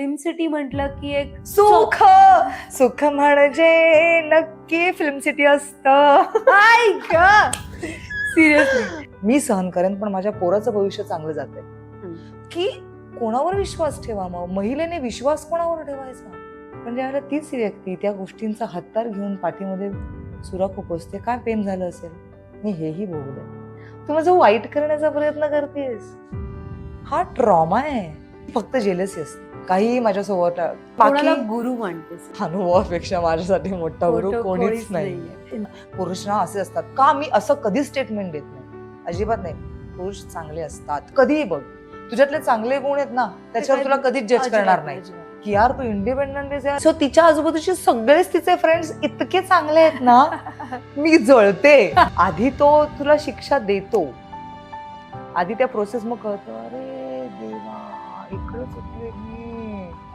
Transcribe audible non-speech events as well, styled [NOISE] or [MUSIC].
Film city म्हटलं की एक सुख. सुख. म्हणजे नक्की फिल्म सिटी असत. सिरियसली मी सहन करेन पण माझ्या पोराचं भविष्य चांगलं जाते की कोणावर विश्वास ठेवा मग महिलेने विश्वास कोणावर ठेवायचा? पण ज्यावेळेला तीच व्यक्ती त्या गोष्टींचा हत्यार घेऊन पाठीमध्ये सुरा खुपसते. काय पेन झालं असेल? मी हेही भोगले तू माझं वाईट करण्याचा प्रयत्न करतेस. हा ट्रॉमा आहे. फक्त जेलसी असते. काही माझ्यासोबत कोणाला गुरु मानतेस अनुभवापेक्षा माझ्यासाठी मोठा गुरु कोणीच नाही. नाहीये. पुरुष ना असे असतात. का मी असं कधीच स्टेटमेंट देत नाही? अजिबात नाही. पुरुष चांगले असतात. कधीही बघ. तुझ्यातले चांगले गुण आहेत ना त्याच्यावर तुला कधीच जज करणार नाही. की यार तू इंडिपेंडंट सो तिच्या आजूबाजूचे सगळेच तिचे फ्रेंड्स इतके चांगले आहेत ना [LAUGHS] मी जळते. आधी तो तुला शिक्षा देतो. आधी त्या प्रोसेस मग कळतं अरे देवा. びっくりするね。